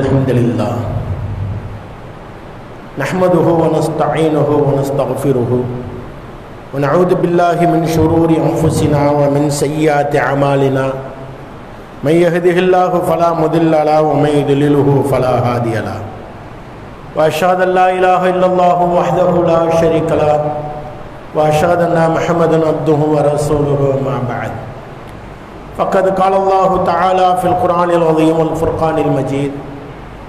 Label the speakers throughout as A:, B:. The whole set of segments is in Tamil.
A: الحمد لله. نحمده ونستعينه ونستغفره. ونعوذ بالله من شرور أنفسنا ومن سيئات أعمالنا. من يهده الله فلا مضل له ومن يضلله فلا هادي له. وأشهد أن لا إله إلا الله وحده لا شريك له. وأشهد أن محمدا عبده ورسوله ما بعد. فقد قال الله تعالى في القرآن العظيم والفرقان المجيد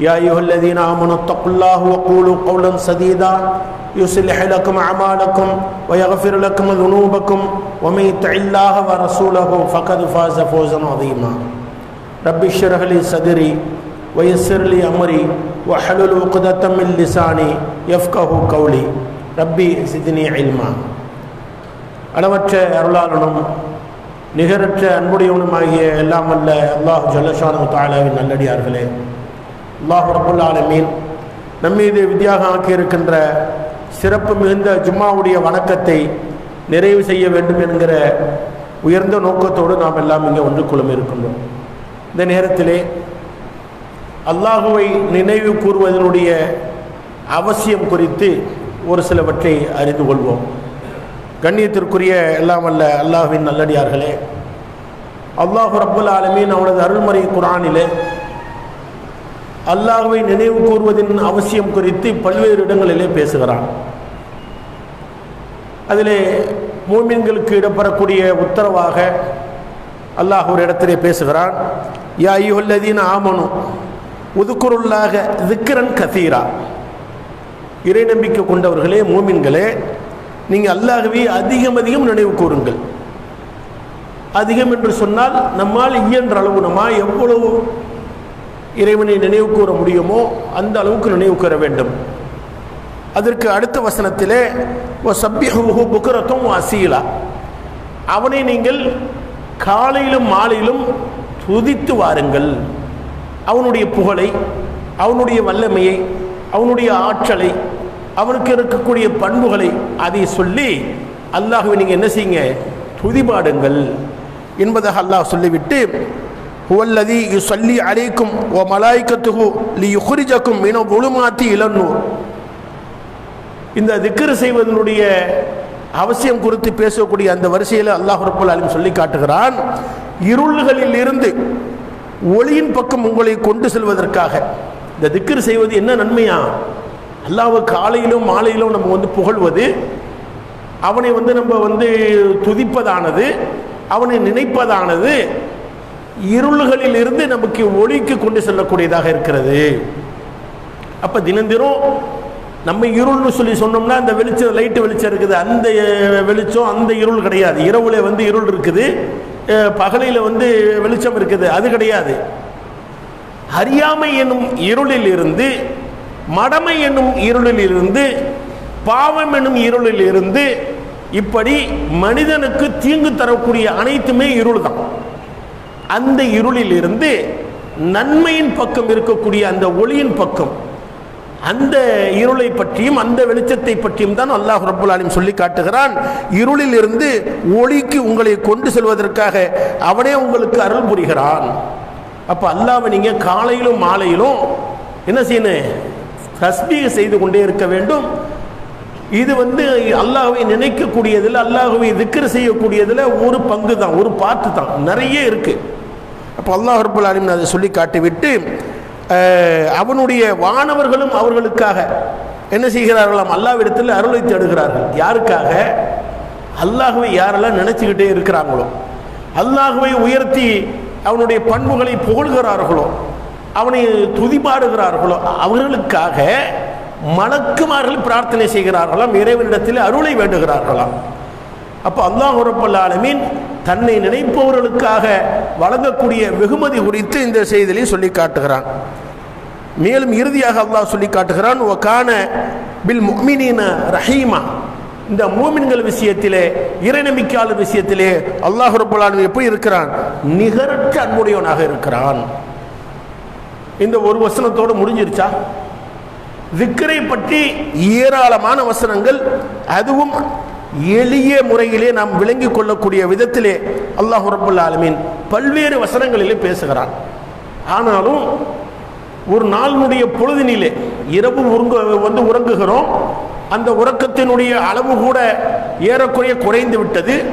A: يا أيها الذين آمنوا اتقوا الله وقولوا قولا سديدا يصلح لكم أعمالكم ويغفر لكم ذنوبكم ومن يطع الله ورسوله فقد فاز فوزا عظيما رب اشرح لي صدري ويسر لي أمري واحلل عقدة من لساني يفقه قولي ربي زدني علما அளவற்ற அருளாளனும் நிகரற்ற அன்புடையவனுமாகிய எல்லாம் அல்ல அல்லாஹ் ஜல்லஷானு தாலாவின் நல்லடியார்களே அல்லாஹ் ரபுல் ஆலமீன் நம்மீது வித்தியாக ஆக்கியிருக்கின்ற சிறப்பு மிகுந்த ஜும்மாவுடைய வணக்கத்தை நிறைவு செய்ய வேண்டும் என்கிற உயர்ந்த நோக்கத்தோடு நாம் எல்லாம் இங்கே ஒன்று குழும இருக்கின்றோம். இந்த நேரத்திலே அல்லாஹுவை நினைவு கூறுவதனுடைய அவசியம் குறித்து ஒரு சிலவற்றை அறிந்து கொள்வோம். கண்ணியத்திற்குரிய எல்லாம் அல்ல அல்லாஹுவின் நல்லடியார்களே அல்லாஹு ரப்புல் ஆலமீன் அவனது அருள்மறை குரானிலே அல்லாஹுவை நினைவு கூறுவதின் அவசியம் குறித்து பல்வேறு இடங்களிலே பேசுகிறான். அதிலே மூமின்களுக்கு இடப்பெறக்கூடிய உத்தரவாக அல்லாஹ் ஒரு இடத்திலே பேசுகிறான். யா ஐயுல்லதீன் ஆமனு உதுக்குருள்ளாக திக்கரன் கசீரா. இறை நம்பிக்கை கொண்டவர்களே மூமின்களே நீங்கள் அல்லாகவே அதிகம் அதிகம் நினைவு கூறுங்கள். அதிகம் என்று சொன்னால் நம்மால் இயன்ற அளவு நம்ம எவ்வளவு இறைவனை நினைவு கூற முடியுமோ அந்த அளவுக்கு நினைவு கூற வேண்டும். அதற்கு அடுத்த வசனத்திலே சப்பிஹு புக்கரத்தும் அசீலா அவனை நீங்கள் காலையிலும் மாலையிலும் துதித்து வாருங்கள். அவனுடைய புகழை அவனுடைய வல்லமையை அவனுடைய ஆற்றலை அவனுக்கு இருக்கக்கூடிய பண்புகளை அதை சொல்லி அல்லாஹுவை நீங்கள் என்ன செய்யுங்க? துதிபாடுங்கள். என்பதாக அல்லாஹ் சொல்லிவிட்டு ஹுவல்லதி யு சொல்லி அலைக்கும் ஓ மலாய்க்கத்துகு லி யுஹ்ரிஜக்கும் மின ஒழுமாத்தி இளநூர். இந்த திக்கர் செய்வதனுடைய அவசியம் குறித்து பேசக்கூடிய அந்த வரிசையில் அல்லாஹ் ரப்புல் அலிம் சொல்லி காட்டுகிறான் இருள்களில் இருந்து ஒளியின் பக்கம் உங்களை கொண்டு செல்வதற்காக. இந்த திக்கர் செய்வது என்ன நன்மையா? அல்லாவை காலையிலும் மாலையிலும் நம்ம வந்து புகழ்வது அவனை வந்து நம்ம வந்து துதிப்பதானது அவனை நினைப்பதானது இருள்களில் இருந்து நமக்கு ஒளிக்கு கொண்டு செல்லக்கூடியதாக இருக்கிறது. அப்போ தினந்தினம் நம்ம இருள்னு சொல்லி சொன்னோம்னா அந்த வெளிச்சம் லைட்டு வெளிச்சம் இருக்குது. அந்த வெளிச்சம் அந்த இருள் கிடையாது. இரவுல வந்து இருள் இருக்குது. பகலில் வந்து வெளிச்சம் இருக்குது. அது கிடையாது. அறியாமை என்னும் இருளில் இருந்து மடமை என்னும் இருளில் இருந்து பாவம் என்னும் இருளில் இருந்து இப்படி மனிதனுக்கு தீங்கு தரக்கூடிய அனைத்துமே இருள் தான் அந்த இருளில் இருந்து நன்மையின் பக்கம் இருக்கக்கூடிய அந்த ஒளியின் பக்கம் அந்த இருளை பற்றியும் அந்த வெளிச்சத்தை பற்றியும் தான் அல்லாஹ் ரபுல் ஆலிம் சொல்லி காட்டுகிறான். இருளில் இருந்து ஒளிக்கு உங்களை கொண்டு செல்வதற்காக அவனே உங்களுக்கு அருள் புரிகிறான். அப்போ அல்லாவை நீங்கள் காலையிலும் மாலையிலும் என்ன செய்யணும்? தஸ்பீக செய்து கொண்டே இருக்க வேண்டும். இது வந்து அல்லாஹுவை நினைக்கக்கூடியதில் அல்லாஹுவை திக்கர் செய்யக்கூடியதில் ஒரு பங்கு தான் ஒரு பாட்டு தான் நிறைய இருக்குது அப்போ அல்லாஹ் ரபுல் ஆலிம் அதை சொல்லி காட்டிவிட்டு அவனுடைய வானவர்களும் அவர்களுக்காக என்ன செய்கிறார்களாம்? அல்லாவிடத்தில் அருளை தேடுகிறார்கள். யாருக்காக? அல்லாஹுவை யாரெல்லாம் நினச்சிக்கிட்டே இருக்கிறாங்களோ அல்லாஹுவை உயர்த்தி அவனுடைய பண்புகளை புகழ்கிறார்களோ அவனை துதிபாடுகிறார்களோ அவர்களுக்காக மலக்குமார்கள் பிரார்த்தனை செய்கிறார்களாம். இறைவனிடத்தில் அருளை வேண்டுகிறார்களாம். அப்போ அல்லாஹ் ரப்பல்லாலமீன் தன்னை நினைப்பவர்களுக்காக வழங்கக்கூடிய வெகுமதி குறித்து இந்த செய்தியை சொல்லி காட்டுகிறான். மேலும் இறுதியாக அல்லாஹ் சொல்லி காட்டுகிறான் ஒக்கான பில் முக்மினின ரஹீமா. இந்த மூமின்கள் விஷயத்திலே இறைநம்பிக்கையாளர் விஷயத்திலே அல்லாஹ் ரப்பல் எப்படி இருக்கிறான்? நிகரற்ற அன்புடையவனாக இருக்கிறான். இந்த ஒரு வசனத்தோடு முடிஞ்சிருச்சா? விக்கரை பற்றி ஏராளமான வசனங்கள் அதுவும் எளிய முறையிலே நாம் விளங்கிக் கொள்ளக்கூடிய விதத்திலே அல்லாஹ் ரபுல் ஆலமீன் பல்வேறு வசனங்களிலே பேசுகிறான். ஆனாலும் ஒரு நாளினுடைய பொழுதினிலே இரவு உறங்க வந்து உறங்குகிறோம். அந்த உறக்கத்தினுடைய அளவு கூட ஏறக்குறைய குறைந்து விட்டது.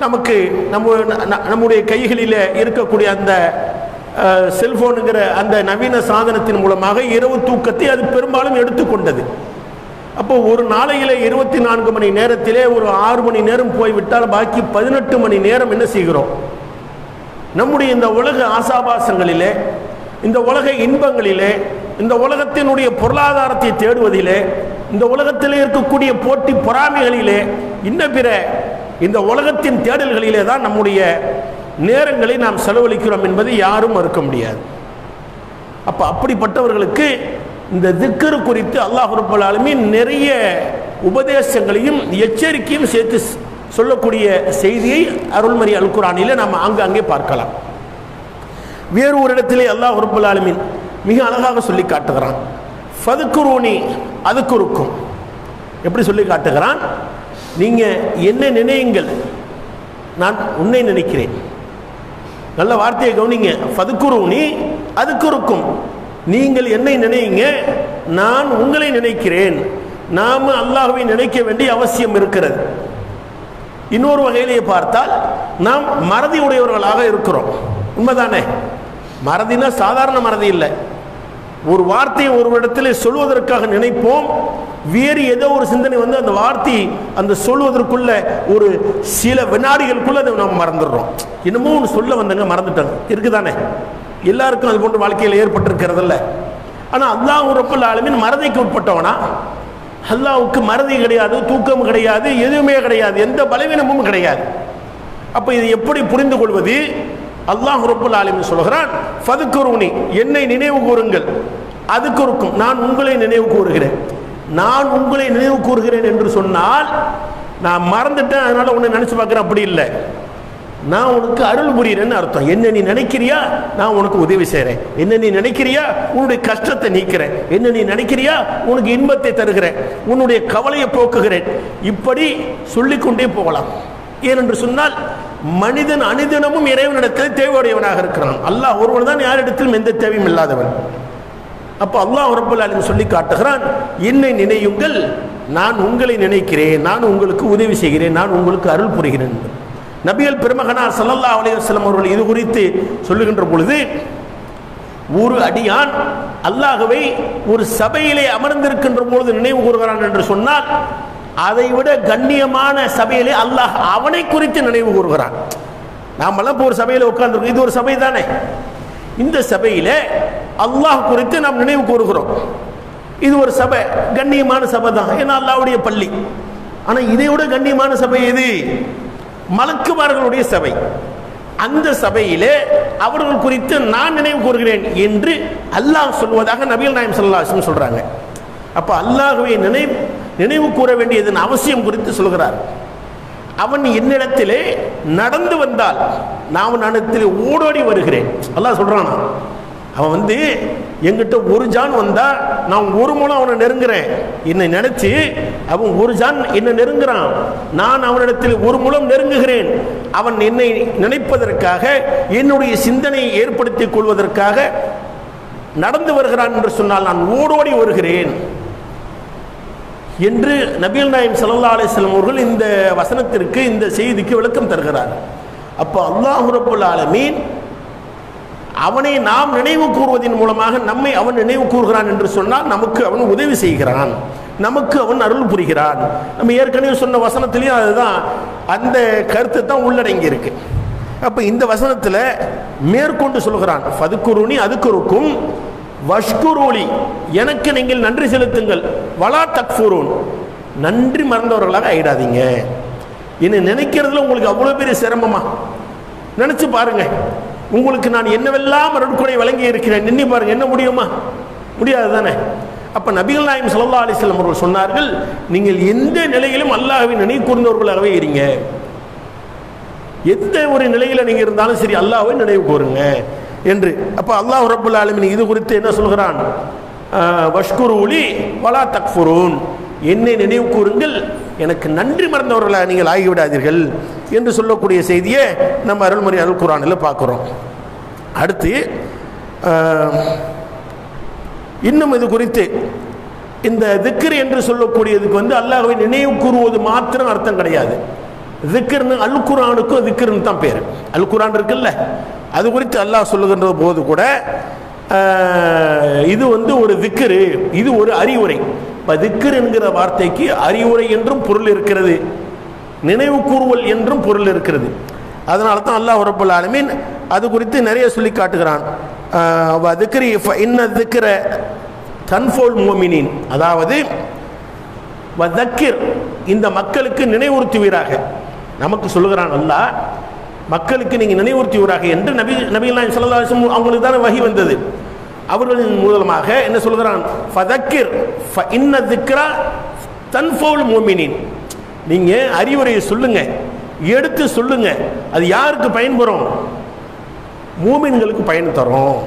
A: நமக்கு நம்ம ந- நம்முடைய கைகளில் இருக்கக்கூடிய அந்த செல்போனுங்கிற அந்த நவீன சாதனத்தின் மூலமாக இரவு தூக்கத்தை அது பெரும்பாலும் எடுத்துக்கொண்டது. அப்போ ஒரு நாளையில இருபத்தி நான்கு மணி நேரத்திலே ஒரு ஆறு மணி நேரம் போய்விட்டால் பாக்கி பதினெட்டு மணி நேரம் என்ன செய்கிறோம்? நம்முடைய இந்த உலக ஆசாபாசங்களிலே இந்த உலக இன்பங்களிலே இந்த உலகத்தினுடைய பொருளாதாரத்தை தேடுவதிலே இந்த உலகத்திலே இருக்கக்கூடிய போட்டி பொறாமைகளிலே இன்ன பிற இந்த உலகத்தின் தேடல்களிலே தான் நம்முடைய நேரங்களை நாம் செலவழிக்கிறோம் என்பதை யாரும் மறுக்க முடியாது. அப்போ அப்படிப்பட்டவர்களுக்கு இந்த திக்கரு குறித்து அல்லாஹ் ரப்பல் நிறைய உபதேசங்களையும் எச்சரிக்கையும் சேர்த்து சொல்லக்கூடிய செய்தியை அருள்மறை அல்குரானிலே நாம் ஆங்காங்கே பார்க்கலாம். வேறு ஒரு இடத்திலே அல்லாஹ் ரப்பல் மிக அழகாக சொல்லி காட்டுகிறான். ஃபதுக்குருனி அதுக்குருக்கும் எப்படி சொல்லி காட்டுகிறான்? நீங்கள் என்ன நினையுங்கள்? நான் உன்னை நினைக்கிறேன். நல்ல வார்த்தையை கவனிங்க. ஃபதுக்குருணி அதுக்குருக்கும் நீங்கள் என்னை நினைங்க நான் உங்களை நினைக்கிறேன். நாம் அல்லாஹுவை நினைக்க வேண்டிய அவசியம் இருக்கிறது. இன்னொரு வகையிலேயே பார்த்தால் நாம் மறதி உடையவர்களாக இருக்கிறோம். உண்மைதானே? மறதினா சாதாரண மறதி இல்லை. ஒரு வார்த்தையை ஒரு இடத்துல சொல்வதற்காக நினைப்போம். வேறு ஏதோ ஒரு சிந்தனை வந்து அந்த வார்த்தை அந்த சொல்வதற்குள்ள ஒரு சில வினாடிகளுக்குள்ள அதை நம்ம மறந்துடுறோம். என்னமோ ஒன்று சொல்ல வந்தங்க மறந்துட்டாங்க. இருக்குதானே? எல்லாருக்கும் அது போன்ற வாழ்க்கையில் ஏற்பட்டிருக்கிறதில்ல. ஆனால் அல்லாஹ் ரப்பல் ஆலமின் மறதிக்கு உட்பட்டவனா? அல்லாவுக்கு மறதி கிடையாது தூக்கம் கிடையாது எதுவுமே கிடையாது எந்த பலவீனமும் கிடையாது. அப்போ இது எப்படி புரிந்து கொள்வது? அல்லாஹ் ரப்புல் ஆலமின் சொல்கிறான் ஃபதுக்குருனி என்னை நினைவு கூறுங்கள். அதுக்குருக்கும் நான் உங்களை நினைவு கூறுகிறேன். நான் உங்களை நினைவு கூறுகிறேன் என்று சொன்னால் நான் மறந்துட்டேன் அதனால உன்னை நினைச்சு பார்க்குறேன் அப்படி இல்லை. நான் உனக்கு அருள் புரிகிறேன்னு அர்த்தம். என்ன நீ நினைக்கிறியா? நான் உனக்கு உதவி செய்கிறேன் என்ன நீ நினைக்கிறியா? உன்னுடைய கஷ்டத்தை நீக்கிறேன். என்ன நீ நினைக்கிறியா? உனக்கு இன்பத்தை தருகிறேன். உன்னுடைய கவலையை போக்குகிறேன். இப்படி சொல்லிக்கொண்டே போகலாம். ஏனென்று சொன்னால் மனிதன் அனுதினமும் இறைவனிடத்தில் தேவையுடையவனாக இருக்கிறான். அல்லாஹ் ஒருவன் தான் யாரிடத்திலும் எந்த தேவையும் இல்லாதவன். அப்போ அல்லாஹ் ரப்பல் ஆலமீன் சொல்லி காட்டுகிறான் என்னை நினையுங்கள் நான் உங்களை நினைக்கிறேன். நான் உங்களுக்கு உதவி செய்கிறேன். நான் உங்களுக்கு அருள் புரிகிறேன். நபியல் நபிகள் பெருமகனார் சல்லல்லா அலைஹி அவர்கள் இது குறித்து சொல்லுகின்ற பொழுது ஒரு அடியான் அல்லாகவே ஒரு சபையிலே அமர்ந்திருக்கின்ற பொழுது நினைவு கூறுகிறான் என்று சொன்னால் அதை விட கண்ணியமான சபையிலே அல்லாஹ் அவனை குறித்து நினைவு கூறுகிறான். நாமெல்லாம் இப்போ ஒரு சபையில் உட்கார்ந்துருக்கோம். இது ஒரு சபை தானே? இந்த சபையில் அல்லாஹ் குறித்து நாம் நினைவு கூறுகிறோம். இது ஒரு சபை கண்ணியமான சபை தான். ஏன்னா அல்லாவுடைய பள்ளி. ஆனால் இதை விட கண்ணியமான சபை எது? மலக்குமார்களுடைய சபை. அந்த சபையிலே அவர்கள் குறித்து நான் நினைவு கூறுகிறேன் என்று அல்லாஹ் சொல்வதாக நபிகள் நாயம் ஸல்லல்லாஹு சொல்றாங்க. அப்ப அல்லாஹுவை நினைவு நினைவு கூற வேண்டியதன் அவசியம் குறித்து சொல்கிறார். அவன் என்னிடத்திலே நடந்து வந்தால் நான் அவன் இடத்திலே ஓடோடி வருகிறேன். அல்லாஹ் சொல்றானா? அவன் வந்து எங்கிட்ட ஒரு ஜான் வந்தா நான் ஒரு மூலம் அவனை நெருங்குறேன். என்னை நினைச்சு அவன் ஒரு ஜான் என்னை நெருங்குறான். நான் அவனிடத்தில் ஒரு மூலம் நெருங்குகிறேன். அவன் என்னை நினைப்பதற்காக என்னுடைய சிந்தனையை ஏற்படுத்திக் கொள்வதற்காக நடந்து வருகிறான் என்று சொன்னால் நான் ஓடோடி வருகிறேன். என்று நபீல் நாயம் சல்லா அலிஸ்லாம் அவர்கள் இந்த வசனத்திற்கு இந்த செய்திக்கு விளக்கம் தருகிறார். அப்போ அல்லாஹ் ஆலமீன் அவனை நாம் நினைவு கூறுவதன் மூலமாக நம்மை அவன் நினைவு கூறுகிறான் என்று சொன்னால் நமக்கு அவன் உதவி செய்கிறான். நமக்கு அவன் அருள் புரிகிறான். நம்ம ஏற்கனவே சொன்ன வசனத்திலையும் அதுதான் அந்த கருத்து தான் உள்ளடங்கி இருக்கு அப்போ இந்த வசனத்தில் மேற்கொண்டு சொல்கிறான் ஃபதுக்குருனி அதுக்குருக்கும் வஷ்குரூலி எனக்கு நீங்கள் நன்றி செலுத்துங்கள் வலா தக்ஃபுரூன். நன்றி மறந்தவர்களாக ஆயிடாதீங்க. என்னை நினைக்கிறதுல உங்களுக்கு அவ்வளோ பெரிய சிரமமா? நினச்சி பாருங்கள் உங்களுக்கு நான் என்னவெல்லாம் அருட்கொடை வழங்கி இருக்கிறேன் நின்று பாருங்க என்ன முடியுமா? முடியாது தானே? அப்போ நபிகள் நாயம் சல்லா அலிஸ்லாம் அவர்கள் சொன்னார்கள் நீங்கள் எந்த நிலையிலும் அல்லாஹ்வை நினைவு கூர்ந்தவர்களாகவே இருங்க எந்த ஒரு நிலையில் நீங்கள் இருந்தாலும் சரி அல்லாஹ்வை நினைவு கூறுங்க என்று. அப்போ அல்லாஹ் ரபுல் ஆலமின் இது குறித்து என்ன சொல்கிறான்? வஷ்குரு ஒளி வலா தக்ஃபுரூன். என்னை நினைவு கூறுங்கள் எனக்கு நன்றி மறந்தவர்களாக நீங்கள் ஆகிவிடாதீர்கள் என்று சொல்லக்கூடிய செய்தியை நம்ம அருள்மொழி அருள் குரானில் பார்க்குறோம். அடுத்து இன்னும் இது குறித்து இந்த திக்ர் என்று சொல்லக்கூடியதுக்கு வந்து அல்லாஹை நினைவு கூறுவது மாத்திரம் அர்த்தம் கிடையாது. திக்ர்னு அல் குரானுக்கும் திக்ர்னு தான் பேர். அல் குரான் இருக்குல்ல அது குறித்து அல்லாஹ் சொல்லுகின்ற போது கூட இது வந்து ஒரு திக்ரு இது ஒரு அறிவுரை. இப்போ என்கிற வார்த்தைக்கு அறிவுரை என்றும் பொருள் இருக்கிறது. நினைவு கூறுவல் என்றும் பொருள் இருக்கிறது. அதனால தான் அல்லாஹ் ரப்பல் ஆலமீன் அது குறித்து நிறைய சொல்லி காட்டுகிறான். திக்ரி இன்ன திக்ர தன்ஃபோல் மோமினின். அதாவது வதக்கிர் இந்த மக்களுக்கு நினைவுறுத்துவீராக. நமக்கு சொல்லுகிறான் அல்லாஹ் மக்களுக்கு நீங்கள் நினைவுறுத்துவீராக என்று நபி நபிகள் ஸல்லல்லாஹு அவங்களுக்கு தானே வகி வந்தது. அவர்களின் மூலமாக என்ன சொல்கிறான் ஃபதக்கிர் ஃப இன்ன திக்ரா தன்ஃபோல் மோமினின். நீங்கள் அறிவுரையை சொல்லுங்க எடுத்து சொல்லுங்க. அது யாருக்கு பயன்பெறும் மூமின்களுக்கு பயன் தரும்.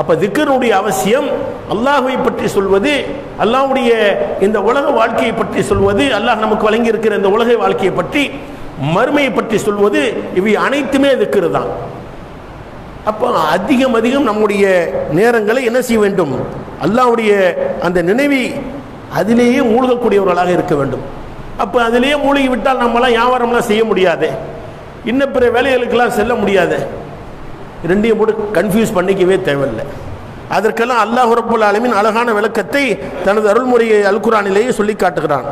A: அப்போ திக்கருடைய அவசியம் அல்லாஹுவை பற்றி சொல்வது அல்லாஹுடைய இந்த உலக வாழ்க்கையை பற்றி சொல்வது அல்லாஹ் நமக்கு வழங்கி இருக்கிற இந்த உலக வாழ்க்கையை பற்றி மறுமையை பற்றி சொல்வது இவை அனைத்துமே திக்கரு தான். அப்போ அதிகம் அதிகம் நம்முடைய நேரங்களை என்ன செய்ய வேண்டும்? அல்லாவுடைய அந்த நினைவை அதிலேயே மூழ்கக்கூடியவர்களாக இருக்க வேண்டும். அப்போ அதிலேயே மூழ்கி விட்டால் நம்மளாம் வியாபாரம்லாம் செய்ய முடியாது. இன்னும் பிற வேலைகளுக்கெல்லாம் செல்ல முடியாது. ரெண்டையும் போட்டு கன்ஃபியூஸ் பண்ணிக்கவே தேவையில்லை. அதற்கெல்லாம் அல்லாஹ் ரப்புல் ஆலமின் அழகான விளக்கத்தை தனது அருள்முறையை அல்குரானிலேயே சொல்லி காட்டுகிறான்.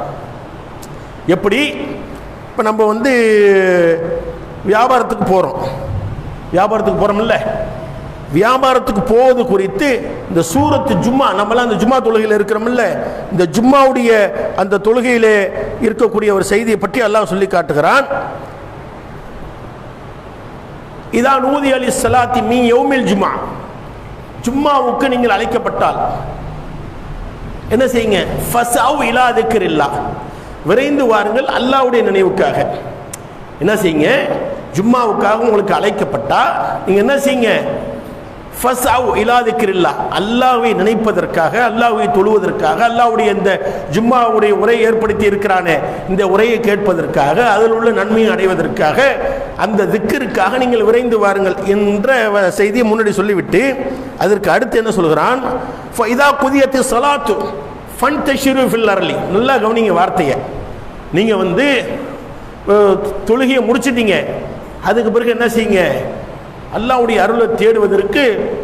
A: எப்படி? இப்போ நம்ம வந்து வியாபாரத்துக்கு போகிறோம் வியாபாரத்துக்கு போகிறோம்ல வியாபாரத்துக்கு போவது குறித்து இந்த சூரத்து ஜும்மா நம்மளாம் அந்த ஜும்மா தொழுகையில் இருக்கிறோம்ல. இந்த ஜும்மாவுடைய அந்த தொழுகையிலே இருக்கக்கூடிய ஒரு செய்தியை பற்றி அல்லாஹ் சொல்லி காட்டுகிறான். இதான் ஊதி அலி சலாத்தி மீ யௌமில் ஜும்மா. ஜும்மாவுக்கு நீங்கள் அழைக்கப்பட்டால் என்ன செய்யுங்க? ஃபஸ்அவ் இலா திக்ரில்லா விரைந்து வாருங்கள் அல்லாவுடைய நினைவுக்காக. என்ன செய்யுங்க? ஜும்மாவுக்காக உங்களுக்கு அழைக்கப்பட்டா நீங்க என்ன செய்யுங்க? ஃபஸ்அவ் இலா திக்ரில்லா. அல்லாஹ்வை நினைப்பதற்காக அல்லாவை தொழுவதற்காக அல்லாவுடைய இந்த ஜும்மாவுடைய உரை ஏற்படுத்தி இருக்கிறானே இந்த உரையை கேட்பதற்காக அதில் உள்ள நன்மையை அடைவதற்காக அந்த திக்கிற்காக நீங்கள் விரைந்து வாருங்கள் என்ற வ- செய்தியை முன்னாடி சொல்லிவிட்டு அதற்கு அடுத்து என்ன சொல்கிறான்? இதா குதியத்து சலாத்து ஃபன் தஷிரு ஃபில் அரளி நல்லா கவனிங்க வார்த்தையை. நீங்கள் வந்து தொழுகையை முடிச்சிட்டீங்க. அதுக்கு பிறகு என்ன செய்யுங்க? அல்லாவுடைய அருளை தேடுவதற்கு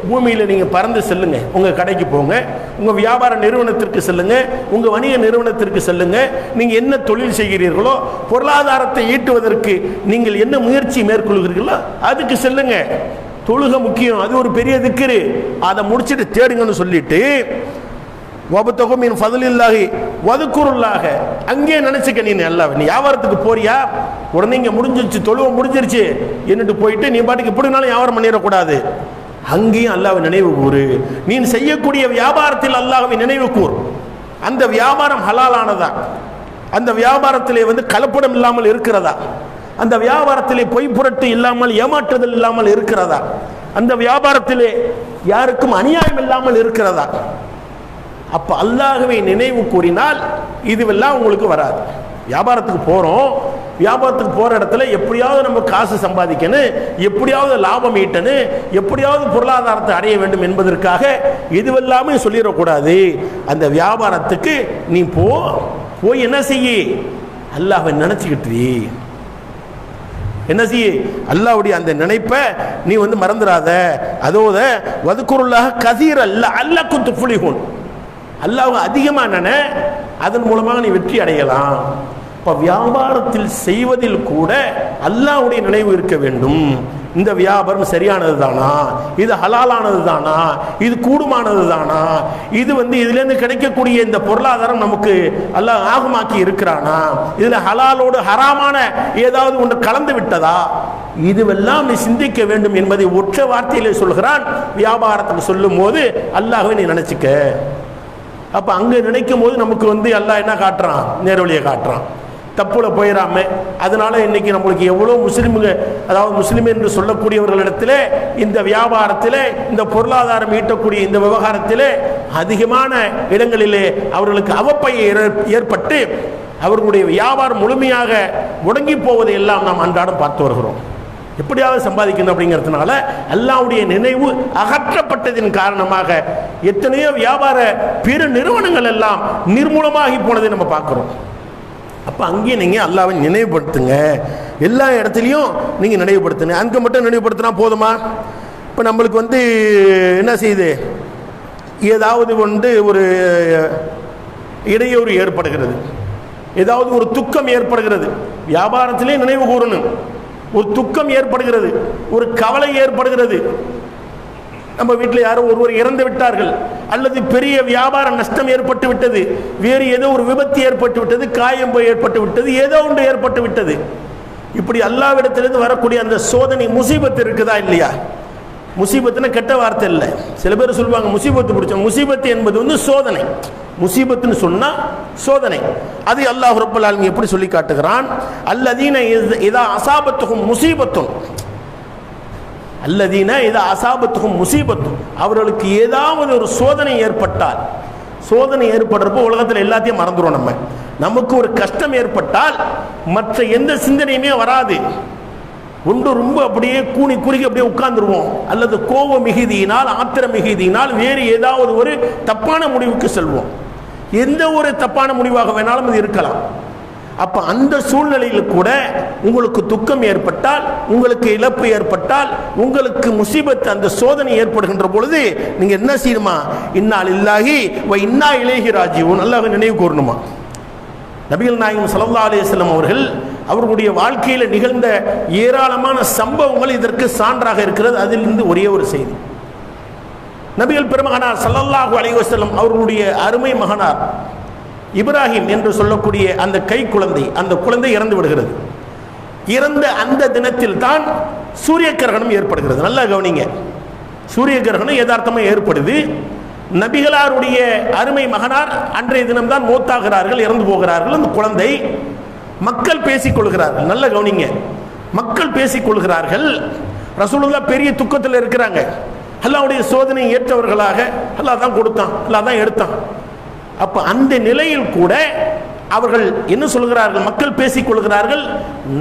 A: பூமியில் நீங்கள் பறந்து செல்லுங்க. உங்கள் கடைக்கு போங்க. உங்கள் வியாபார நிறுவனத்திற்கு செல்லுங்க. உங்கள் வணிக நிறுவனத்திற்கு செல்லுங்க. நீங்கள் என்ன தொழில் செய்கிறீர்களோ பொருளாதாரத்தை ஈட்டுவதற்கு நீங்கள் என்ன முயற்சி மேற்கொள்கிறீர்களோ அதுக்கு செல்லுங்க. தொழுகை முக்கியம். அது ஒரு பெரிய திக்கிரு. அதை முடிச்சுட்டு தேடுங்கன்னு சொல்லிட்டு வபத்தகும் ஃபதில் ஃபதலில்லாஹி வதுக்குருள்ளாக அங்கேயே நினச்சிக்க நீ அல்லாஹ் நீ வியாபாரத்துக்கு போறியா? உடனே இங்கே முடிஞ்சிருச்சு தொழுவை முடிஞ்சிருச்சு. என்னட்டு போயிட்டு நீ பாட்டுக்கு எப்படினாலும் வியாபாரம் பண்ணிடக்கூடாது. அங்கேயும் அல்லாவை நினைவு கூறு. நீ செய்யக்கூடிய வியாபாரத்தில் அல்லாஹ்வை நினைவு கூர். அந்த வியாபாரம் ஹலாலானதா? அந்த வியாபாரத்திலே வந்து கலப்படம் இல்லாமல் இருக்கிறதா? அந்த வியாபாரத்திலே பொய் புரட்டு இல்லாமல் ஏமாற்றுதல் இல்லாமல் இருக்கிறதா? அந்த வியாபாரத்திலே யாருக்கும் அநியாயம் இல்லாமல் இருக்கிறதா? அப்ப அல்லாகவே நினைவு கூறினால் இதுவெல்லாம் உங்களுக்கு வராது. வியாபாரத்துக்கு போறோம். வியாபாரத்துக்கு போற இடத்துல எப்படியாவது நம்ம காசு சம்பாதிக்கணும். எப்படியாவது லாபம் ஈட்டணும். எப்படியாவது பொருளாதாரத்தை அடைய வேண்டும் என்பதற்காக இதுவெல்லாமே சொல்லிடக்கூடாது. அந்த வியாபாரத்துக்கு நீ போ போய் என்ன செய்ய? அல்லாஹை நினைச்சுக்கிட்டு என்ன செய்ய? அல்லாவுடைய அந்த நினைப்பை நீ வந்து மறந்துடாத. அதோத வதுக்குருள்ளாக கசீர் அல்ல அல்ல குத்து அல்லாஹ் அதிகமாக நினை அதன் மூலமாக நீ வெற்றி அடையலாம். இப்போ வியாபாரத்தில் செய்வதில் கூட அல்லாஹ்வுடைய நினைவு இருக்க வேண்டும். இந்த வியாபாரம் சரியானது தானா? இது ஹலாலானது தானா? இது கூடுமானது தானா? இது வந்து இதுலேருந்து கிடைக்கக்கூடிய இந்த பொருளாதாரம் நமக்கு அல்லாஹ் ஆகமாக்கி இருக்கிறானா? இதில் ஹலாலோடு ஹராமான ஏதாவது ஒன்று கலந்து விட்டதா? இதுவெல்லாம் நீ சிந்திக்க வேண்டும் என்பதை ஒற்றை வார்த்தையிலே சொல்கிறான். வியாபாரத்தில் சொல்லும் போது அல்லாஹ்வை நீ நினச்சிக்க. அப்ப அங்க நினைக்கும் போது நமக்கு வந்து எல்லாம் என்ன காட்டுறான்? நேர்வழியை காட்டுறான். தப்புல போயிடாம அதனால இன்னைக்கு நம்மளுக்கு எவ்வளோ முஸ்லீமுங்க அதாவது முஸ்லீம் என்று சொல்லக்கூடியவர்களிடத்தில் இந்த வியாபாரத்தில் இந்த பொருளாதாரம் ஈட்டக்கூடிய இந்த விவகாரத்தில் அதிகமான இடங்களிலே அவர்களுக்கு அவப்பை ஏற்- ஏற்பட்டு அவர்களுடைய வியாபாரம் முழுமையாக முடங்கி போவதை எல்லாம் நாம் அன்றாடம் பார்த்து வருகிறோம். எப்படியாவது சம்பாதிக்கணும் அப்படிங்கிறதுனால அல்லாவுடைய நினைவு அகற்றப்பட்டதின் காரணமாக எத்தனையோ வியாபார பெரு நிறுவனங்கள் எல்லாம் நிர்மூலமாகி போனதை நம்ம பார்க்குறோம். அப்போ அங்கேயும் நீங்கள் அல்லாவை நினைவுபடுத்துங்க. எல்லா இடத்துலையும் நீங்கள் நினைவுபடுத்துங்க. அங்கே மட்டும் நினைவுபடுத்தினா போதுமா? இப்போ நம்மளுக்கு வந்து என்ன செய்யுது? ஏதாவது வந்து ஒரு இடையூறு ஏற்படுகிறது. ஏதாவது ஒரு துக்கம் ஏற்படுகிறது. வியாபாரத்திலே நினைவு கூறணும். ஒரு துக்கம் ஏற்படுகிறது ஒரு கவலை ஏற்படுகிறது. நம்ம வீட்டில் யாரோ ஒருவர் இறந்து விட்டார்கள் அல்லது பெரிய வியாபார நஷ்டம் ஏற்பட்டு விட்டது வேறு ஏதோ ஒரு விபத்து ஏற்பட்டு விட்டது காயம் ஏற்பட்டு விட்டது ஏதோ ஒன்று ஏற்பட்டு விட்டது. இப்படி அல்லாவிடத்திலிருந்து வரக்கூடிய அந்த சோதனை முசீபத்து இருக்குதா இல்லையா? முசீபத்துனா கெட்ட வார்த்தை இல்லை. சில பேர் சொல்லுவாங்க முசீபத்து பிடிச்ச முசீபத்து என்பது வந்து சோதனை. முசீபத்துன்னு சொன்னா சோதனை. அது அல்லாஹ் ரப்பல் எப்படி சொல்லி காட்டுகிறான்? அல்லதீன இதா அசாபத்துகும் முசீபத்தும் அல்லதீன இதா அசாபத்துக்கும் முசீபத்தும் அவர்களுக்கு ஏதாவது ஒரு சோதனை ஏற்பட்டால் சோதனை ஏற்படுறப்போ உலகத்தில் எல்லாத்தையும் மறந்துடும் நம்ம. நமக்கு ஒரு கஷ்டம் ஏற்பட்டால் மற்ற எந்த சிந்தனையுமே வராது. ஒன்று ரொம்ப அப்படியே கூனி குறுகி அப்படியே உட்கார்ந்துருவோம். அல்லது கோப மிகுதியினால் ஆத்திர மிகுதியினால் வேறு ஏதாவது ஒரு தப்பான முடிவுக்கு செல்வோம். எந்த ஒரு தப்பான முடிவாக வேணாலும் அது இருக்கலாம். அப்ப அந்த சூழ்நிலையில் கூட உங்களுக்கு துக்கம் ஏற்பட்டால் உங்களுக்கு இழப்பு ஏற்பட்டால் உங்களுக்கு முசீபத் அந்த சோதனை ஏற்படுகின்ற பொழுது நீங்க என்ன செய்யணுமா? இன்னால் இல்லாகி வ இன்னா இலேஹி ராஜீவ் நல்லா நினைவு கூறணுமா? நபிகள் நாயகம் சலல்லா அலைஹி அவர்கள் அவர்களுடைய வாழ்க்கையில் நிகழ்ந்த ஏராளமான சம்பவங்கள் இதற்கு சான்றாக இருக்கிறது. அதிலிருந்து ஒரே ஒரு செய்தி. நபிகள் பெருமகனார் சல்லல்லாஹு அலைவசலம் அவர்களுடைய அருமை மகனார் இப்ராஹிம் என்று சொல்லக்கூடிய அந்த கை குழந்தை அந்த குழந்தை இறந்து விடுகிறது. இறந்த அந்த தினத்தில் தான் சூரிய கிரகணம் ஏற்படுகிறது. நல்லா கவனிங்க. சூரிய கிரகணம் யதார்த்தமாக ஏற்படுது. நபிகளாருடைய அருமை மகனார் அன்றைய தினம்தான் மூத்தாகிறார்கள் இறந்து போகிறார்கள். அந்த குழந்தை மக்கள் பேசிக் கொள்கிறார்கள் நல்ல கவனிங்க. மக்கள் பேசிக் கொள்கிறார்கள் ரசூலுல்லா பெரிய துக்கத்தில் இருக்கிறாங்க. அல்லாவுடைய சோதனை ஏற்றவர்களாக அல்லா தான் கொடுத்தான். அல்லா தான் எடுத்தான். அப்ப அந்த நிலையில் கூட அவர்கள் என்ன சொல்கிறார்கள்? மக்கள் பேசிக் கொள்கிறார்கள்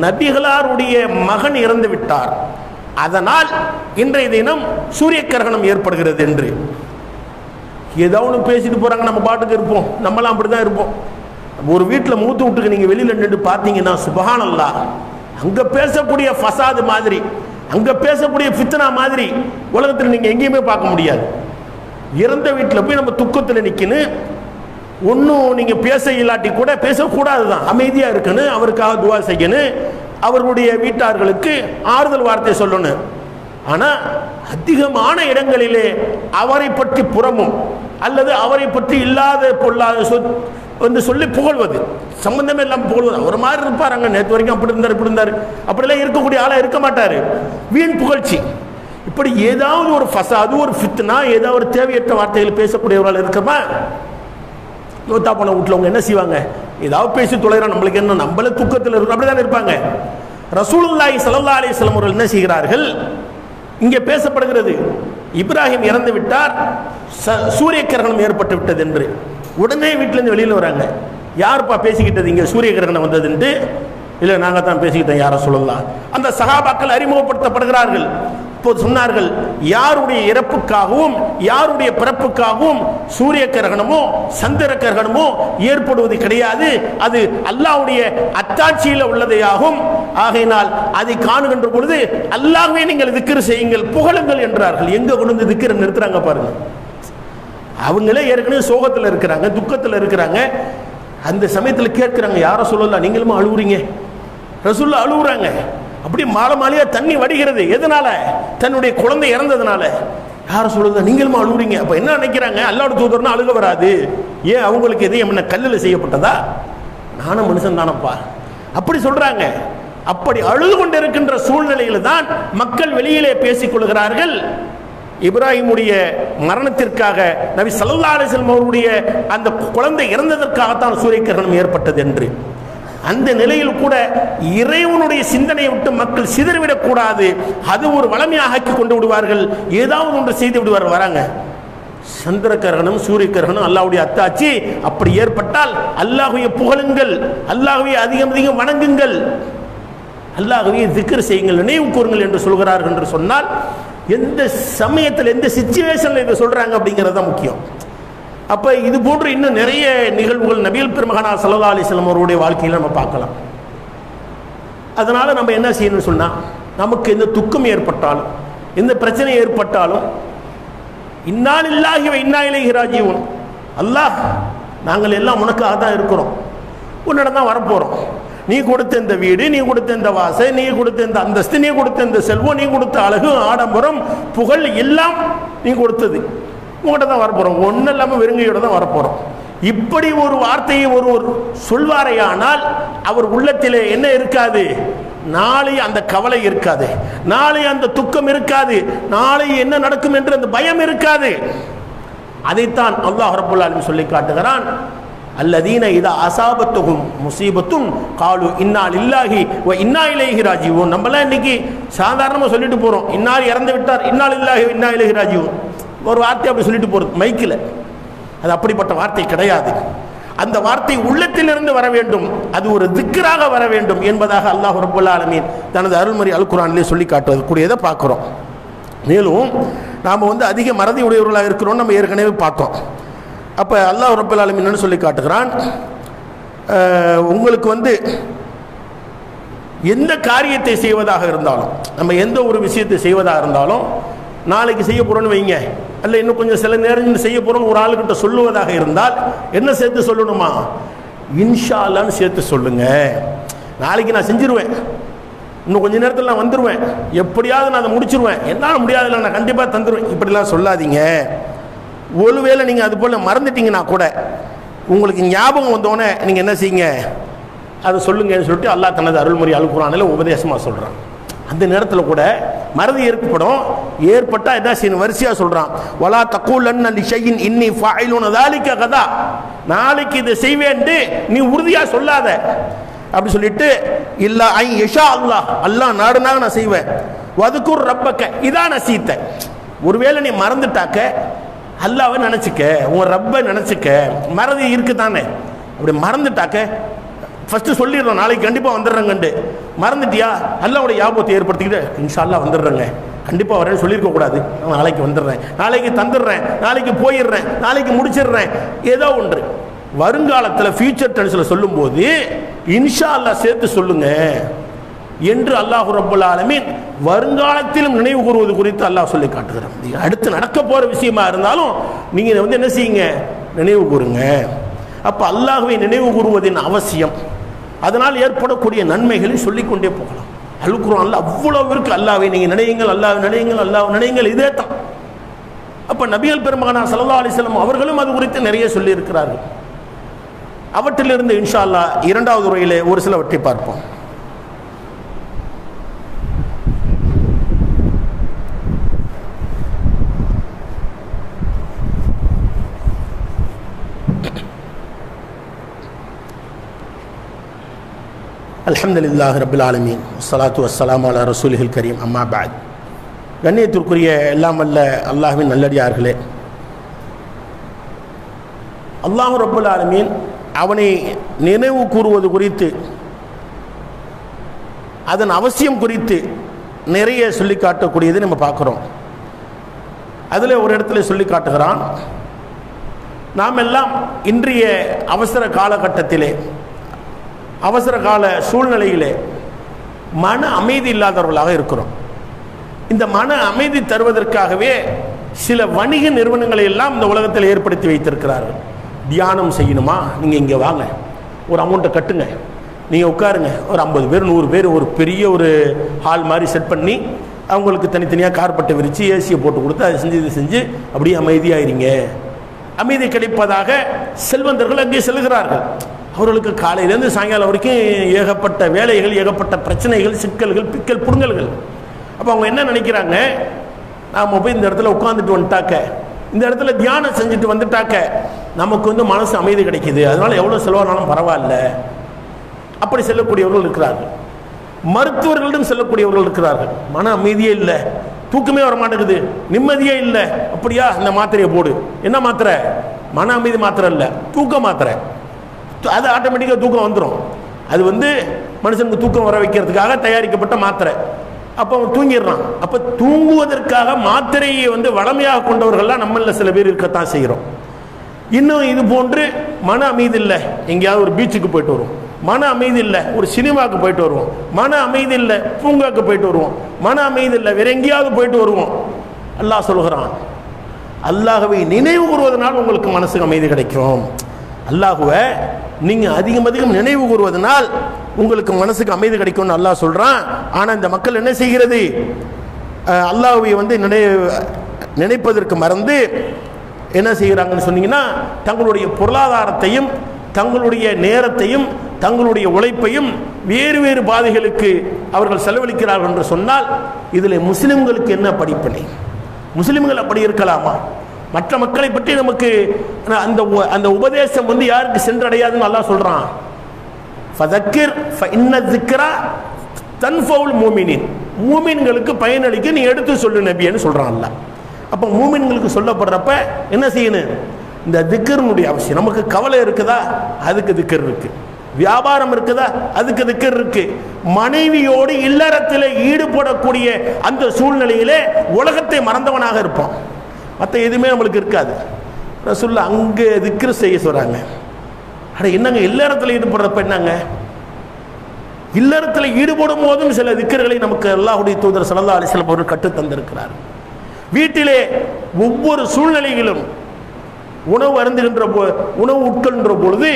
A: நபிகளாருடைய மகன் இறந்து விட்டார். அதனால் இன்றைய தினம் சூரிய கிரகணம் ஏற்படுகிறது என்று. ஏதோ ஒன்று பேசிட்டு போறாங்க நம்ம பாட்டுக்கு இருப்போம். நம்மளாம் அப்படிதான் இருப்போம். ஒரு வீட்டில் மூத்து விட்டுக்கு நீங்கள் வெளியில் நின்று பார்த்தீங்கன்னா சுபஹானல்லா. அங்கே பேசக்கூடிய ஃபசாது மாதிரி அங்கே பேசக்கூடிய ஃபித்னா மாதிரி உலகத்தில் நீங்கள் எங்கேயுமே பார்க்க முடியாது. இறந்த வீட்டில் போய் நம்ம துக்கத்தில் நிற்கணும் ஒன்றும் நீங்கள் பேச இல்லாட்டி கூட பேசக்கூடாது தான் அமைதியாக இருக்கணும் அவருக்காக துவா செய்யணும் அவர்களுடைய வீட்டார்களுக்கு ஆறுதல் வார்த்தை சொல்லணும் ஆனால் அதிகமான இடங்களிலே அவரை பற்றி புறமும் அல்லது அவரை பற்றி இல்லாத பொல்லாத சொத் வந்து சொல்லி புகழ்வது. சம்பந்தமே இல்லாமல் புகழ்வது. ஒரு மாதிரி இருப்பார் அங்கே. நேற்று வரைக்கும் அப்படி இருந்தார் இப்படி இருந்தார். அப்படிலாம் இருக்கக்கூடிய ஆளாக இருக்க மாட்டார். வீண் புகழ்ச்சி. இப்படி ஏதாவது ஒரு ஃபசாது ஒரு ஃபித்னா ஏதாவது ஒரு தேவையற்ற வார்த்தைகள் பேசக்கூடியவர்கள் இருக்கமா யோத்தா போன வீட்டில் அவங்க என்ன செய்வாங்க? ஏதாவது பேசி தொலைகிறோம் நம்மளுக்கு என்ன? நம்மளே துக்கத்தில் இருக்கும் அப்படிதான் இருப்பாங்க. ரசூலுல்லாஹி ஸல்லல்லாஹு அலைஹி அவர்கள் என்ன செய்கிறார்கள்? இங்கே பேசப்படுகிறது. இப்ராஹிம் இறந்து விட்டார். ச- சூரிய கிரகணம் ஏற்பட்டு விட்டது என்று. உடனே வீட்டிலேருந்து வெளியில் வராங்க. யாருப்பா பேசிக்கிட்டது இங்கே சூரிய கிரகணம் வந்ததுன்ட்டு? இல்லை நாங்கள் தான் பேசிக்கிட்டோம் யாரை சொல்லலாம். அந்த சகாபாக்கள் அறிமுகப்படுத்தப்படுகிறார்கள். இப்போது சொன்னார்கள் யாருடைய இறப்புக்காகவும் யாருடைய பிறப்புக்காகவும் சூரிய கிரகணமோ சந்திர கிரகணமோ ஏற்படுவது கிடையாது. அது அல்லாஹ்வுடைய அத்தாட்சியில் உள்ளதையாகும். ஆகையினால் அதை காணுகின்ற பொழுது அல்லாவே நீங்கள் திக்கிற செய்யுங்கள் புகழுங்கள் என்றார்கள். எங்கே கொண்டு வந்து திக்கிற நிறுத்துறாங்க பாருங்கள் அவங்களே ஏற்கனவே சோகத்தில் இருக்கிறாங்க துக்கத்தில் இருக்கிறாங்க. அந்த சமயத்தில் கேட்குறாங்க யாரை சொல்லலாம் நீங்களும் அழுவுறீங்க? ரசூல்லா அழுவுறாங்க. அப்படி மாலை மாலையாக தண்ணி வடிகிறது. எதனால? தன்னுடைய குழந்தை இறந்ததுனால. யாரை சொல்லுதா நீங்களும் அழுவுறீங்க? அப்போ என்ன நினைக்கிறாங்க? அல்லாவோட தூதர்னா அழுக வராது. ஏன் அவங்களுக்கு எதையும் என்ன கல்லில் செய்யப்பட்டதா? நானும் மனுஷன் தானப்பா. அப்படி சொல்கிறாங்க அப்படி அழுது கொண்டிருக்கின்ற சூழ்நிலையில் தான் மக்கள் வெளியிலே பேசிக் கொள்கிறார்கள். இப்ராஹிமுடைய மரணத்திற்காக நபி சல்லா அலிஸ்லம் அவருடைய அந்த குழந்தை இறந்ததற்காகத்தான் சூரிய கிரகணம் ஏற்பட்டது என்று. அந்த நிலையில் கூட இறைவனுடைய சிந்தனையை விட்டு மக்கள் சிதறிவிடக் கூடாது. அது ஒரு வளமையாக ஆக்கி கொண்டு விடுவார்கள். ஏதாவது ஒன்று செய்து விடுவார் வராங்க. சந்திர கிரகணம் சூரிய கிரகணம் அல்லாவுடைய அத்தாச்சி அப்படி ஏற்பட்டால் அல்லாஹ்வை புகழுங்கள். அல்லாஹ்வை அதிகம் அதிகம் வணங்குங்கள். அல்லாஹ்வை திக்கர் செய்யுங்கள் நினைவு கூறுங்கள் என்று சொல்கிறார்கள் என்று சொன்னால் எந்த சமயத்தில் எந்த சுச்சுவேஷனில் இதை சொல்கிறாங்க அப்படிங்கிறது தான் முக்கியம். அப்போ இது போன்று இன்னும் நிறைய நிகழ்வுகள் நபிகள் பெருமகனா சல்லா அலிஸ்லாம் அவருடைய வாழ்க்கையில் நம்ம பார்க்கலாம். அதனால் நம்ம என்ன செய்யணும்னு சொன்னால் நமக்கு எந்த துக்கம் ஏற்பட்டாலும் எந்த பிரச்சனை ஏற்பட்டாலும் இன்னால் இல்லாகிய இன்னா இலேஹி ராஜீவன் அல்லாஹ் நாங்கள் எல்லாம் உனக்காக தான் இருக்கிறோம். உன்னிடம் தான் வரப்போகிறோம் நீ கொடுத்த இந்த வீடு நீ கொடுத்த இந்த வாசை நீ கொடுத்த இந்த அந்தஸ்து நீ கொடுத்த இந்த செல்வம் நீ கொடுத்த அழகு ஆடம்பரம் புகழ் எல்லாம் நீ கொடுத்தது. உங்கள்கிட்ட தான் வரப்போகிறோம் ஒன்றும் இல்லாமல் வெறுங்கையோட தான் வரப்போகிறோம் இப்படி ஒரு வார்த்தையை ஒருவர் சொல்வாரையானால் அவர் உள்ளத்திலே என்ன இருக்காது? நாளை அந்த கவலை இருக்காது. நாளை அந்த துக்கம் இருக்காது. நாளை என்ன நடக்கும் என்று அந்த பயம் இருக்காது. அதைத்தான் அல்லாஹ் ரபுல்லாலும் சொல்லி காட்டுகிறான். அல்லதீன இதா அசாபத்துகும் முசீபத்தும் காலு இன்னால் இல்லாஹி ஓ இன்னா இலேஹி ராஜீவன் நம்மளாம் இன்னைக்கு சாதாரணமாக சொல்லிட்டு போகிறோம் இன்னால் இறந்து விட்டார். இன்னால் இல்லாஹி இன்னா இலேஹி ஒரு வார்த்தை அப்படி சொல்லிட்டு போகிறது மைக்கில். அது அப்படிப்பட்ட வார்த்தை கிடையாது. அந்த வார்த்தை உள்ளத்திலிருந்து வர வேண்டும். அது ஒரு திக்கராக வர வேண்டும் என்பதாக அல்லாஹ் ரபுல்லா ஆலமீன் தனது அருள்மொழி அல் சொல்லி காட்டுவது கூடியதை பார்க்குறோம். மேலும் நாம் வந்து அதிக மறதி உடையவர்களாக இருக்கிறோம் நம்ம ஏற்கனவே பார்த்தோம். அப்போ அல்லாஹ் ரப்பல் ஆலமீன் சொல்லி காட்டுகிறான். உங்களுக்கு வந்து எந்த காரியத்தை செய்வதாக இருந்தாலும் நம்ம எந்த ஒரு விஷயத்தை செய்வதாக இருந்தாலும் நாளைக்கு செய்ய போகிறோன்னு வைங்க. அல்ல இன்னும் கொஞ்சம் சில நேரம் செய்ய போகிறோன்னு ஒரு ஆளுக்கிட்ட சொல்லுவதாக இருந்தால் என்ன சேர்த்து சொல்லணுமா? இன்ஷா அல்லான்னு சேர்த்து சொல்லுங்க. நாளைக்கு நான் செஞ்சிருவேன். இன்னும் கொஞ்ச நேரத்தில் நான் வந்துடுவேன் எப்படியாவது நான் அதை முடிச்சிருவேன். என்னால் முடியாதுல்ல நான் கண்டிப்பாக தந்துடுவேன் இப்படிலாம் சொல்லாதீங்க. ஒருவேளை நீங்கள் அது போல் மறந்துட்டீங்கன்னா கூட உங்களுக்கு ஞாபகம் வந்தோடனே நீங்கள் என்ன செய்யுங்க? அதை சொல்லுங்கன்னு சொல்லிட்டு அல்லாஹ் தனது அருள்முறை அழுக்குறானில் உபதேசமாக சொல்கிறான் அந்த நேரத்தில் கூட மறதி ஏற்படும். ஏற்பட்டால் என்ன செய்யணும் வரிசையாக சொல்கிறான் வலா தக்கூலன் அந்த ஷையின் இன்னி ஃபாயிலுன தாலிக்க கதா. நாளைக்கு இதை செய்வேன்ட்டு நீ உறுதியாக சொல்லாத. அப்படி சொல்லிட்டு இல்லை ஐ யஷா அல்லா அல்லாஹ் நாடுனாக நான் செய்வேன். வதுக்கூர் ரப்பக்க. இதான் நான் சீத்தேன். ஒருவேளை நீ மறந்துட்டாக்க அல்லாவை நினச்சிக்க உன் ரப்பை நினச்சிக்க மறதி இருக்கு தானே அப்படி மறந்துட்டாக்க ஃபஸ்ட்டு சொல்லிடுறோம் நாளைக்கு கண்டிப்பாக வந்துடுறேங்கண்டு. மறந்துட்டியா? அல்லாவோட ஞாபகத்தை ஏற்படுத்திக்கிட்டு இன்ஷா வந்துடுறேங்க. கண்டிப்பாக வரேன்னு சொல்லியிருக்க கூடாது. நான் நாளைக்கு வந்துடுறேன். நாளைக்கு தந்துடுறேன். நாளைக்கு போயிடுறேன். நாளைக்கு முடிச்சிடுறேன். ஏதோ ஒன்று. வருங்காலத்தில் ஃபியூச்சர் டென்ஸில் சொல்லும்போது இன்ஷா அல்லா சேர்த்து சொல்லுங்கள் என்று அல்லாஹு ரபுல் ஆலமீன் வருங்காலத்திலும் நினைவு கூறுவது குறித்து அல்லாஹ் சொல்லி காட்டுகிறான். அடுத்து நடக்க போற விஷயமா இருந்தாலும் நீங்க வந்து என்ன செய்யுங்க? நினைவு கூறுங்க. அப்ப அல்லாஹுவை நினைவு கூறுவதின் அவசியம். அதனால் ஏற்படக்கூடிய நன்மைகளை சொல்லிக்கொண்டே போகலாம். அல் குர்ஆன்ல அவ்வளவு இருக்கு. நீங்க நினையுங்கள் அல்லாஹ் நினையுங்கள் அல்லாஹ் நினையுங்கள். இதே தான். அப்ப நபிகள் பெருமகனா சல்லா அலிஸ்லாம் அவர்களும் அது குறித்து நிறைய சொல்லி இருக்கிறார்கள் அவற்றிலிருந்து இன்ஷா அல்லாஹ் இரண்டாவது உரையிலே ஒரு சிலவற்றை பார்ப்போம். அல்ஹம்துலில்லாஹி ரபுல் ஆலமீன். சலாத்து வஸ்ஸலாமு அலா ரசூலிஹில் கரீம். அம்மா பாத் கண்ணியத்திற்குரிய எல்லாம் அல்ல அல்லாஹின் நல்லடியார்களே. அல்லாஹ் ரபுல் ஆலமீன் அவனை நினைவு கூறுவது குறித்து அதன் அவசியம் குறித்து நிறைய சொல்லி காட்டக்கூடியதை நம்ம பார்க்குறோம். அதில் ஒரு இடத்துல சொல்லி காட்டுகிறான் நாம் எல்லாம் இன்றைய அவசர காலகட்டத்திலே அவசர கால சூழ்நிலையிலே மன அமைதி இல்லாதவர்களாக இருக்கிறோம். இந்த மன அமைதி தருவதற்காகவே சில வணிக நிறுவனங்களை எல்லாம் இந்த உலகத்தில் ஏற்படுத்தி வைத்திருக்கிறார்கள். தியானம் செய்யணுமா? நீங்கள் இங்கே வாங்க. ஒரு அமௌண்ட்டை கட்டுங்க. நீங்கள் உட்காருங்க. ஒரு ஐம்பது பேர் நூறு பேர் ஒரு பெரிய ஒரு ஹால் மாதிரி செட் பண்ணி அவங்களுக்கு தனித்தனியாக கார்பட்டை விரித்து ஏசியை போட்டு கொடுத்து அதை செஞ்சு இதை செஞ்சு அப்படியே அமைதியாயிருங்க. அமைதி கிடைப்பதாக செல்வந்தர்கள் அங்கே செல்கிறார்கள் அவர்களுக்கு காலையிலேருந்து சாயங்காலம் வரைக்கும் ஏகப்பட்ட வேலைகள் ஏகப்பட்ட பிரச்சனைகள் சிக்கல்கள் பிக்கல் புடுங்கல்கள். அப்போ அவங்க என்ன நினைக்கிறாங்க? நாம் போய் இந்த இடத்துல உட்காந்துட்டு வந்துட்டாக்க இந்த இடத்துல தியானம் செஞ்சுட்டு வந்துட்டாக்க நமக்கு வந்து மனசு அமைதி கிடைக்கிது. அதனால் எவ்வளோ செலவானாலும் பரவாயில்ல. அப்படி செல்லக்கூடியவர்கள் இருக்கிறார்கள். மருத்துவர்களிடம் செல்லக்கூடியவர்கள் இருக்கிறார்கள். மன அமைதியே இல்லை. தூக்கமே வர மாட்டேங்குது நிம்மதியே இல்லை. அப்படியா? இந்த மாத்திரையை போடு. என்ன மாத்திரை? மன அமைதி மாத்திரை இல்லை. தூக்க மாத்திரை. அது ஆட்டோமேட்டிக்காக தூக்கம் வந்துடும் அது வந்து மனுஷனுக்கு தூக்கம் வர வைக்கிறதுக்காக தயாரிக்கப்பட்ட மாத்திரை. அப்போ அவன் தூங்கிடுறான். அப்போ தூங்குவதற்காக மாத்திரையை வந்து வளமையாக கொண்டவர்கள்லாம் நம்மளில் சில பேர் இருக்கத்தான் செய்கிறோம். இன்னும் இது போன்று மன அமைதி இல்லை. எங்கேயாவது ஒரு பீச்சுக்கு போயிட்டு வருவோம். மன அமைதி இல்லை. ஒரு சினிமாவுக்கு போயிட்டு வருவோம். மன அமைதி இல்லை. பூங்காவுக்கு போயிட்டு வருவோம். மன அமைதி இல்லை. வேற எங்கேயாவது போயிட்டு வருவோம். அல்லாஹ் சொல்கிறான். அல்லாகவே நினைவு கூறுவதனால் உங்களுக்கு மனசுக்கு அமைதி கிடைக்கும். அல்லாஹுவை நீங்கள் அதிகம் அதிகம் நினைவு கூறுவதனால் உங்களுக்கு மனசுக்கு அமைதி கிடைக்கும்னு அல்லாஹ் சொல்கிறான் ஆனால் இந்த மக்கள் என்ன செய்கிறது? அல்லாஹுவை வந்து நினை நினைப்பதற்கு மறந்து என்ன செய்கிறாங்கன்னு சொன்னீங்கன்னா தங்களுடைய பொருளாதாரத்தையும் தங்களுடைய நேரத்தையும் தங்களுடைய உழைப்பையும் வேறு வேறு பாதைகளுக்கு அவர்கள் செலவழிக்கிறார்கள் என்று சொன்னால் இதில் முஸ்லிம்களுக்கு என்ன படிப்பினை? முஸ்லிம்கள் அப்படி இருக்கலாமா? மற்ற மக்களை பற்றி நமக்கு அந்த உ- அந்த உபதேசம் வந்து யாருக்கு சென்றடையாதுன்னு அல்லாஹ் சொல்றான். ஃபதக்கிர் இன்ன திக்ரா தன்ஃபவுல் மூமினின். மூமின்களுக்கு பயனளிக்க நீ எடுத்து சொல்லு நபின்னு சொல்றான் அல்லாஹ். அப்போ மூமின்களுக்கு சொல்லப்படுறப்ப என்ன செய்யணும்? இந்த திக்கர்னுடைய அவசியம். நமக்கு கவலை இருக்குதா? அதுக்கு திக்கர் இருக்கு. வியாபாரம் இருக்குதா? அதுக்கு திக்கர் இருக்கு. மனைவியோடு இல்லறத்தில் ஈடுபடக்கூடிய அந்த சூழ்நிலையிலே உலகத்தை மறந்தவனாக இருப்பான். மற்ற எதுவுமே நம்மளுக்கு இருக்காது. ரசுல்லா அங்கே திக்ரு செய்ய சொல்கிறாங்க ஆனால் என்னங்க இல்லறத்தில் ஈடுபடுறப்ப என்னங்க இல்லறத்தில் ஈடுபடும் போதும் சில திக்கர்களை நமக்கு அல்லாஹுடைய தூதர் சல்லா அலிஸ்லாம் அவர்கள் கற்று தந்திருக்கிறார். வீட்டிலே ஒவ்வொரு சூழ்நிலையிலும் உணவு அருந்துகின்ற போ உணவு உட்கொள்கின்ற பொழுது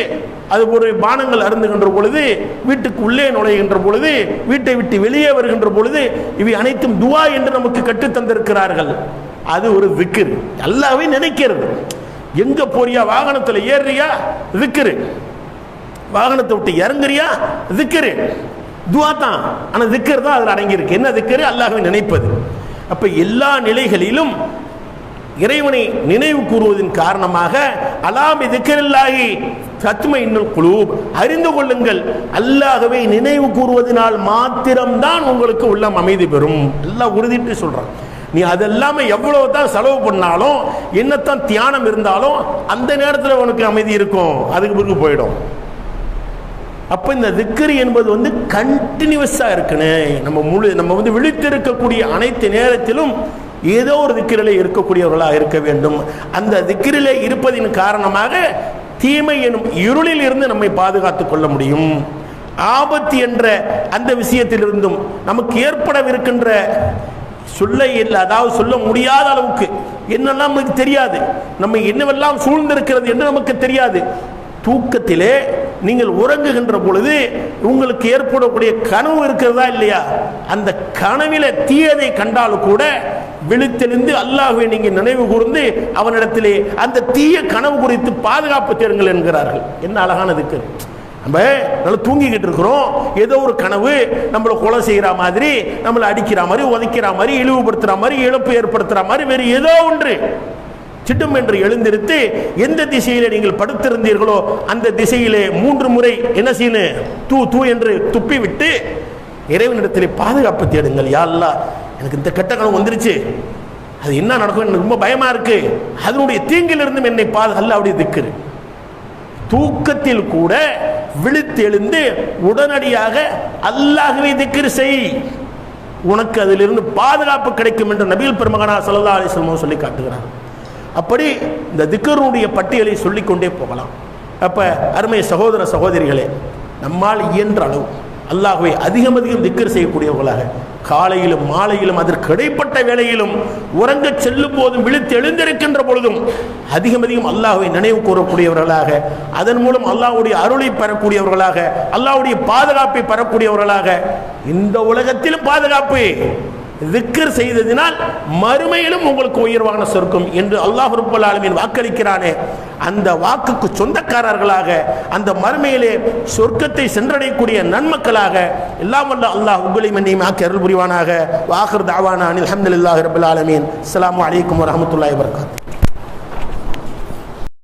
A: அது ஒரு பானங்கள் அருந்துகின்ற பொழுது வீட்டுக்கு உள்ளே நுழைகின்ற பொழுது வீட்டை விட்டு வெளியே வருகின்ற பொழுது இவை அனைத்தும் துவா என்று நமக்கு கற்றுத்தந்திருக்கிறார்கள் அது ஒரு திக்ர். அல்லாவே நினைக்கிறது. எங்க போறியா? வாகனத்தில் ஏறுறியா? திக்ரு. வாகனத்தை விட்டு இறங்குறியா? திக்கரு துவா தான் ஆனால் திக்கர் தான் அதில் அடங்கியிருக்கு. என்ன திக்கரு அல்லாஹ்வை நினைப்பது. அப்போ எல்லா நிலைகளிலும் இறைவனை நினைவு கூறுவதன் காரணமாக அலாமி திக்கரில்லாகி சத்துமை இன்னும் குழு அறிந்து கொள்ளுங்கள். அல்லாகவே நினைவு கூறுவதனால் மாத்திரம்தான் உங்களுக்கு உள்ளம் அமைதி பெறும். எல்லாம் உறுதிட்டு சொல்றான். நீ அதெல்லாம எவ்வளவு தான் செலவு பண்ணாலும் என்னத்தான் தியானம் இருந்தாலும் அந்த நேரத்தில் உனக்கு அமைதி இருக்கும். அதுக்கு பிறகு போயிடும். அப்போ இந்த திக்கரி என்பது வந்து கண்டினியூஸாக இருக்கணும் நம்ம முழு நம்ம வந்து விழித்திருக்கக்கூடிய அனைத்து நேரத்திலும் ஏதோ ஒரு திக்கிரிலே இருக்கக்கூடியவர்களாக இருக்க வேண்டும். அந்த திக்கிரிலே இருப்பதின் காரணமாக தீமை எனும் இருளில் இருந்து நம்மை பாதுகாத்துக் கொள்ள முடியும். ஆபத்து என்ற அந்த விஷயத்திலிருந்தும் நமக்கு ஏற்படவிருக்கின்ற சொல்ல இல்லை அதாவது சொல்ல முடியாத அளவுக்கு. என்னெல்லாம் நமக்கு தெரியாது. நம்ம என்னவெல்லாம் சூழ்ந்திருக்கிறது என்று நமக்கு தெரியாது. தூக்கத்திலே நீங்கள் உறங்குகின்ற பொழுது உங்களுக்கு ஏற்படக்கூடிய கனவு இருக்கிறதா இல்லையா? அந்த கனவில தீயதை கண்டாலும் கூட விழித்தெழுந்து அல்லாஹுவை நீங்கள் நினைவு கூர்ந்து அவனிடத்திலே அந்த தீய கனவு குறித்து பாதுகாப்பு தேடுங்கள் என்கிறார்கள். என்ன அழகானதுக்கு நம்ம நல்லா தூங்கிக்கிட்டு இருக்கிறோம். ஏதோ ஒரு கனவு நம்மளை கொலை செய்கிற மாதிரி நம்மளை அடிக்கிற மாதிரி உதைக்கிற மாதிரி இழிவுபடுத்துகிற மாதிரி இழப்பு ஏற்படுத்துகிற மாதிரி வேறு ஏதோ ஒன்று சிட்டும் என்று எழுந்திருத்து எந்த திசையில் நீங்கள் படுத்திருந்தீர்களோ அந்த திசையிலே மூன்று முறை என்ன செய்யணும் தூ தூ என்று துப்பி விட்டு இறைவனிடத்திலே பாதுகாப்பு தேடுங்கள். யாழ்லா எனக்கு இந்த கெட்ட கனவு வந்துருச்சு. அது என்ன நடக்கும்? எனக்கு ரொம்ப பயமா இருக்கு. அதனுடைய தீங்கிலிருந்தும் என்னை பாது அல்ல அப்படி திக்குது தூக்கத்தில் கூட விழித்தெழுந்து உடனடியாக அல்லாஹ்வை திக்ர் செய். உனக்கு அதிலிருந்து பாதுகாப்பு கிடைக்கும் என்று நபிகள் பெருமகனா சல்லா அலிஸ்லமும் சொல்லி காட்டுகிறார். அப்படி இந்த திக்கருடைய பட்டியலை சொல்லிக்கொண்டே போகலாம். அப்போ அருமை சகோதர சகோதரிகளே நம்மால் இயன்ற அளவு அல்லாஹுவை அதிகம் அதிகம் திக்கர் செய்யக்கூடியவர்களாக காலையிலும் மாலையிலும் அதற்கு இடைப்பட்ட வேளையிலும் உறங்கச் செல்லும் போதும் விழித்து எழுந்திருக்கின்ற பொழுதும் அதிகம் அதிகம் அல்லாஹுவை நினைவு கூறக்கூடியவர்களாக அதன் மூலம் அல்லாஹுடைய அருளை பெறக்கூடியவர்களாக அல்லாஹுடைய பாதுகாப்பை பெறக்கூடியவர்களாக இந்த உலகத்திலும் பாதுகாப்பு. திக்கர் செய்ததினால் மறுமையிலும் உங்களுக்கு உயர்வான சொர்க்கம் என்று அல்லாஹ் ரப்பல் ஆலமீன் வாக்களிக்கிறானே. அந்த வாக்குக்கு சொந்தக்காரர்களாக அந்த மறுமையிலே சொர்க்கத்தை சென்றடையக்கூடிய நன்மக்களாக எல்லாம் வல்ல அல்லாஹ் உங்களை மன்னியும் ஆக்கி அருள் புரிவானாக வாகர் தாவானா அனில் அஹமதுல்லாஹி ரபுல் ஆலமீன். அஸ்லாம் வலைக்கம் வரஹ்மத்துல்லாஹி வபரகாத்துஹு